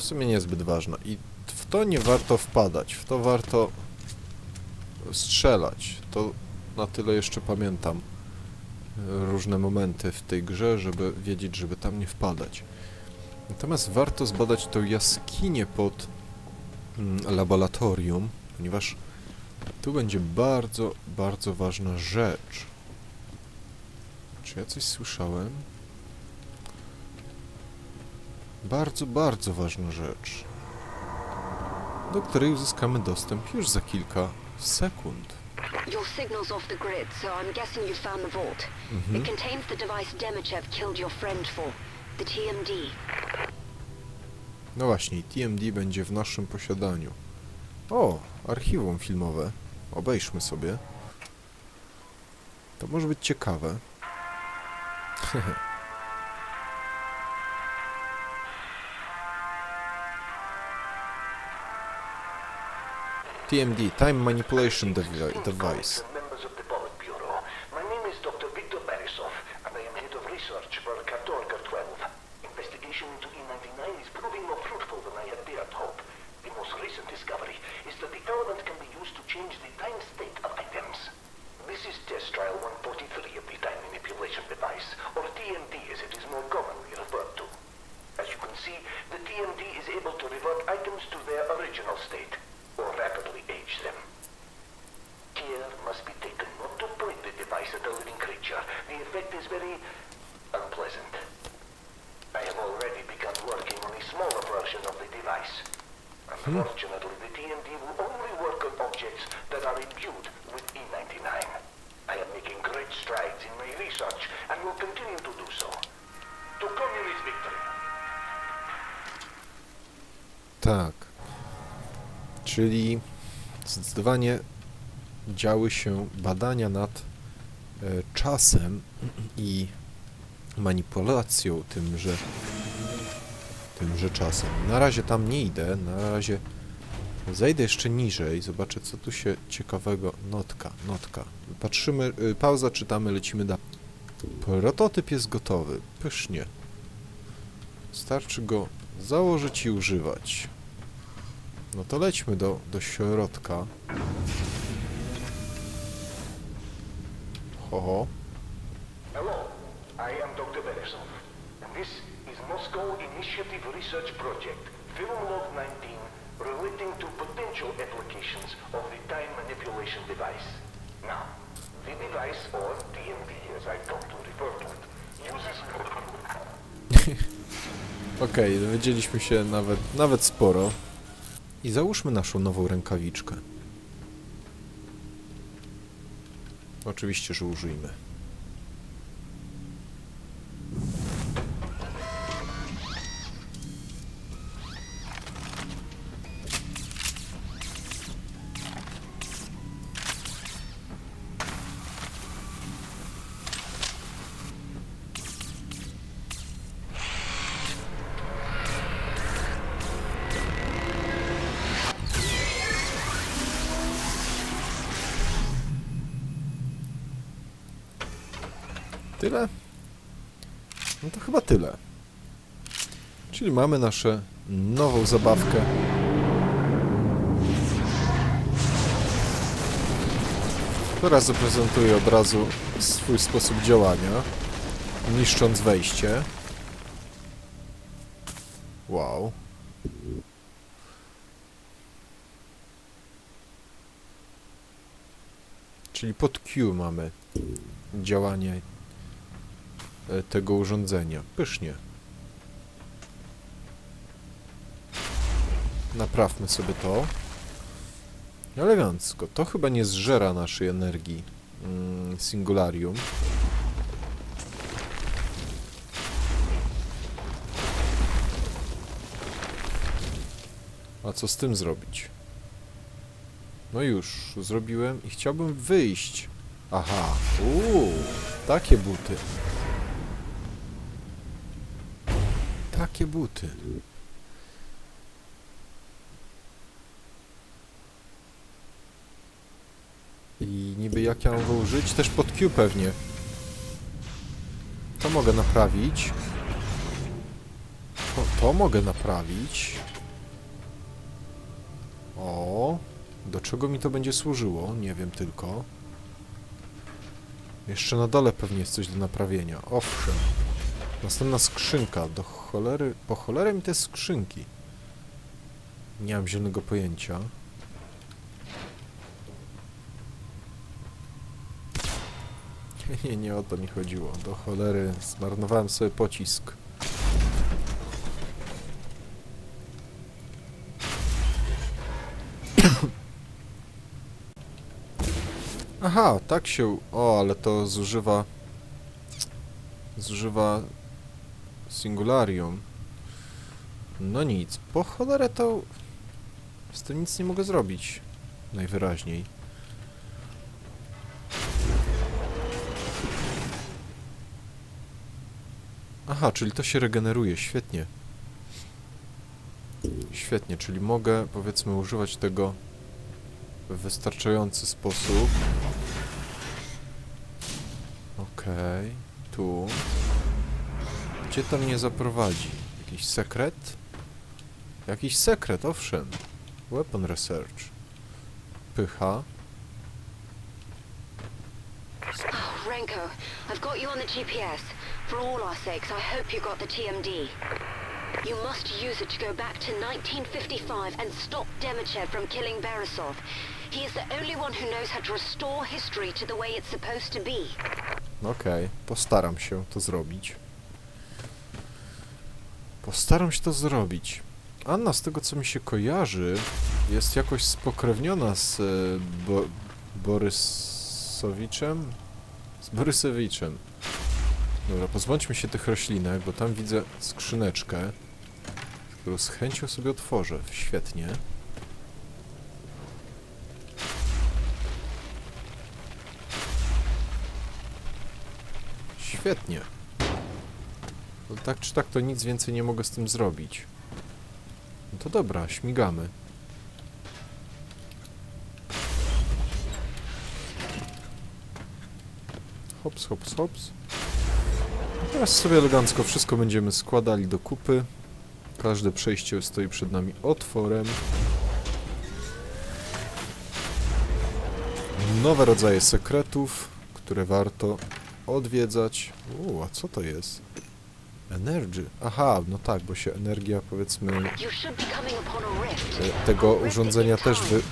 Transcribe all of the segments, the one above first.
w sumie niezbyt ważna. I w to nie warto wpadać, w to warto strzelać. To na tyle jeszcze pamiętam e, różne momenty w tej grze, żeby wiedzieć, żeby tam nie wpadać. Natomiast warto zbadać tą jaskinię pod mm, laboratorium, ponieważ tu będzie bardzo, bardzo ważna rzecz. Czy ja coś słyszałem? Bardzo, bardzo ważna rzecz, do której uzyskamy dostęp już za kilka sekund. Your signal's off the grid, so I'm guessing you found the vault. Mhm. It contains the device Demichev killed your friend for, the TMD. No właśnie, TMD będzie w naszym posiadaniu. O, archiwum filmowe. Obejrzmy sobie. To może być ciekawe. TMD, Time Manipulation Devi- Device. Tak. Czyli zdecydowanie działy się badania nad e, czasem i manipulacją tymże, tymże czasem. Na razie tam nie idę, na razie zejdę jeszcze niżej, zobaczę co tu się ciekawego... Notka, notka. Patrzymy, y, pauza, czytamy, lecimy dalej. Prototyp jest gotowy, pysznie. Starczy go założyć i używać. No to lećmy do, do środka. Ho. Hello, I am Dr. And this Moscow Initiative Research Project, Film Log 19, relating to potential applications of the time manipulation device. Now, the device, or TMD as I come to refer to it, uses... Okej, dowiedzieliśmy się nawet, nawet sporo. I załóżmy naszą nową rękawiczkę. Oczywiście, że użyjmy. Tyle? No to chyba tyle. Czyli mamy naszę nową zabawkę. która zaprezentuje od razu swój sposób działania, niszcząc wejście. Wow. Czyli pod Q mamy działanie tego urządzenia. Pysznie. Naprawmy sobie to. Elegancko. To chyba nie zżera naszej energii mm, Singularium. A co z tym zrobić? No już, zrobiłem i chciałbym wyjść. Aha, uuu, takie buty. Takie buty. I niby jak ja mam go użyć? Też pod Q pewnie. To mogę naprawić. To, to mogę naprawić. O, do czego mi to będzie służyło? Nie wiem tylko. Jeszcze na dole pewnie jest coś do naprawienia. Owszem. Następna skrzynka. Do cholery... Po cholerę mi te skrzynki. Nie mam zielonego pojęcia. Nie, nie o to mi chodziło. Do cholery zmarnowałem sobie pocisk. Aha, tak się... O, ale to zużywa... Zużywa... Singularium. No nic, po cholerę to... Z tym nic nie mogę zrobić. Najwyraźniej. Aha, czyli to się regeneruje, świetnie. Świetnie, czyli mogę, powiedzmy, używać tego w wystarczający sposób. Okej, tu. Gdzie to mnie zaprowadzi? Jakiś sekret? Jakiś sekret, owszem. Weapon Research. Pycha. Oh, Renko, I've got you on the GPS. For all our sakes, I hope you got the TMD. You must use it to go back to 1955 and stop Demichev from killing Beresov. He is the only one who knows how to restore history to the way it's supposed to be. Okej, postaram się to zrobić. Postaram się to zrobić. Anna, z tego co mi się kojarzy, jest jakoś spokrewniona z e, Bo Borysowiczem? Z Borysowiczem. Dobra, pozbądźmy się tych roślinek, bo tam widzę skrzyneczkę, którą z chęcią sobie otworzę. Świetnie. Świetnie. Tak czy tak, to nic więcej nie mogę z tym zrobić. No to dobra, śmigamy. Hops, hops, hops. Teraz sobie elegancko wszystko będziemy składali do kupy. Każde przejście stoi przed nami otworem. Nowe rodzaje sekretów, które warto odwiedzać. U, a co to jest? Energy. Aha, no tak, bo się energia, powiedzmy, e, tego urządzenia też wy...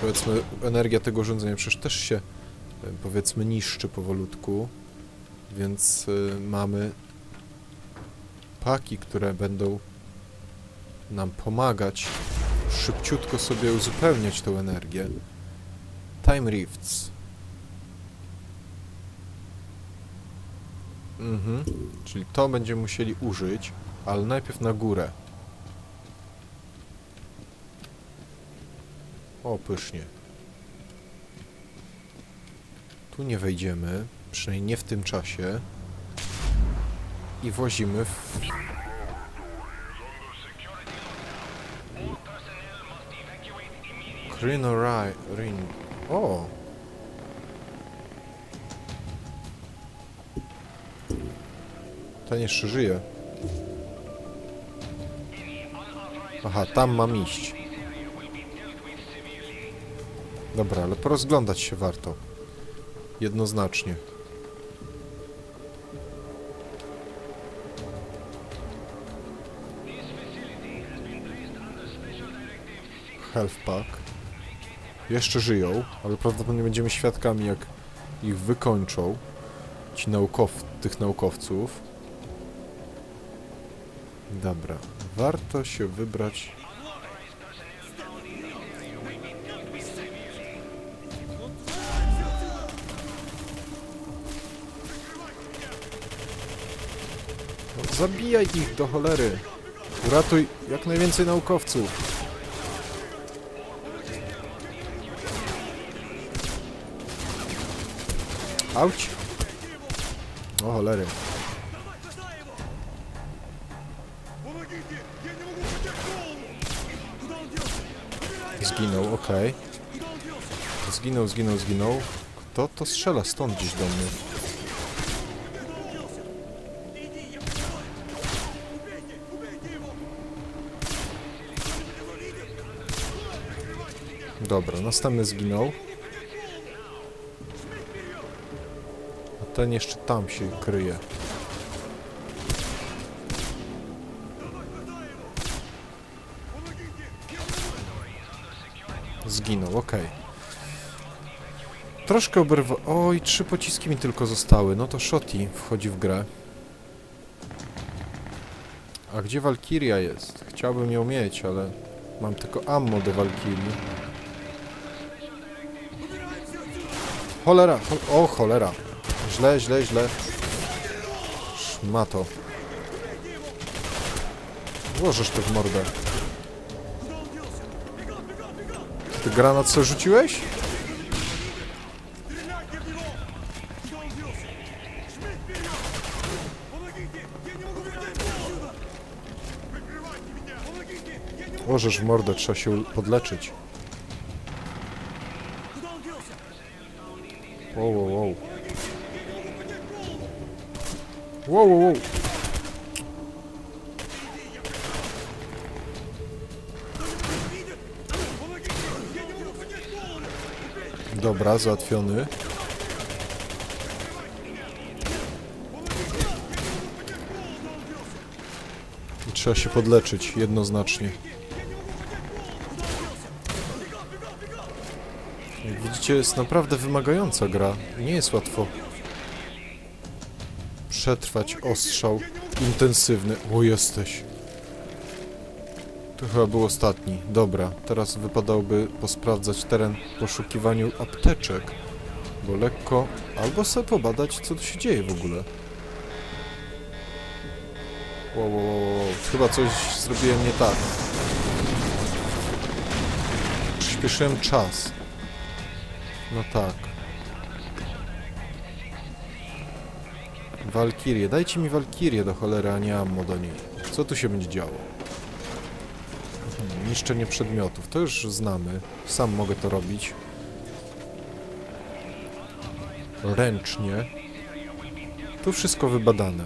Powiedzmy, energia tego urządzenia przecież też się, e, powiedzmy, niszczy powolutku. Więc y, mamy paki, które będą nam pomagać szybciutko sobie uzupełniać tą energię. Time Rifts. Mhm, czyli to będziemy musieli użyć, ale najpierw na górę. O, pysznie. Tu nie wejdziemy, przynajmniej nie w tym czasie. I włazimy w... Krinorai... Rin... O! Ten jeszcze żyje. Aha, tam mam iść. Dobra, ale porozglądać się warto. Jednoznacznie. Health Pack. Jeszcze żyją, ale prawdopodobnie będziemy świadkami, jak ich wykończą. Ci naukow... tych naukowców. Dobra, warto się wybrać No, zabijaj ich do cholery. Uratuj jak najwięcej naukowców. Auć. O cholery. Zginął, okej. Zginął, zginął, zginął. To, to strzela stąd gdzieś do mnie. Dobra, następny zginął. A ten jeszcze tam się kryje. Zginął, okej. Troszkę oberwa... Oj, trzy pociski mi tylko zostały. No to Shoti wchodzi w grę. A gdzie Valkyria jest? Chciałbym ją mieć, ale mam tylko ammo do Valkyrii. Cholera! Cho o, cholera! Źle, źle, źle. Szmato. Włożysz to w mordę. Ty granat co rzuciłeś? Łożesz w mordę, trzeba się podleczyć. Wow, wow, wow. Wow, wow, wow. Dobra, załatwiony. I trzeba się podleczyć, jednoznacznie. Jak widzicie, jest naprawdę wymagająca gra. Nie jest łatwo przetrwać ostrzał intensywny. O, jesteś. To chyba był ostatni. Dobra, teraz wypadałoby posprawdzać teren w poszukiwaniu apteczek. Bo lekko... Albo sobie pobadać, co tu się dzieje w ogóle. Wow, wow, wow, wow. Chyba coś zrobiłem nie tak. Przyspieszyłem czas. No tak. Walkirię. Dajcie mi Walkirię do cholery, a nie ammo do niej. Co tu się będzie działo? Niszczenie przedmiotów. To już znamy. Sam mogę to robić. Ręcznie. Tu wszystko wybadane.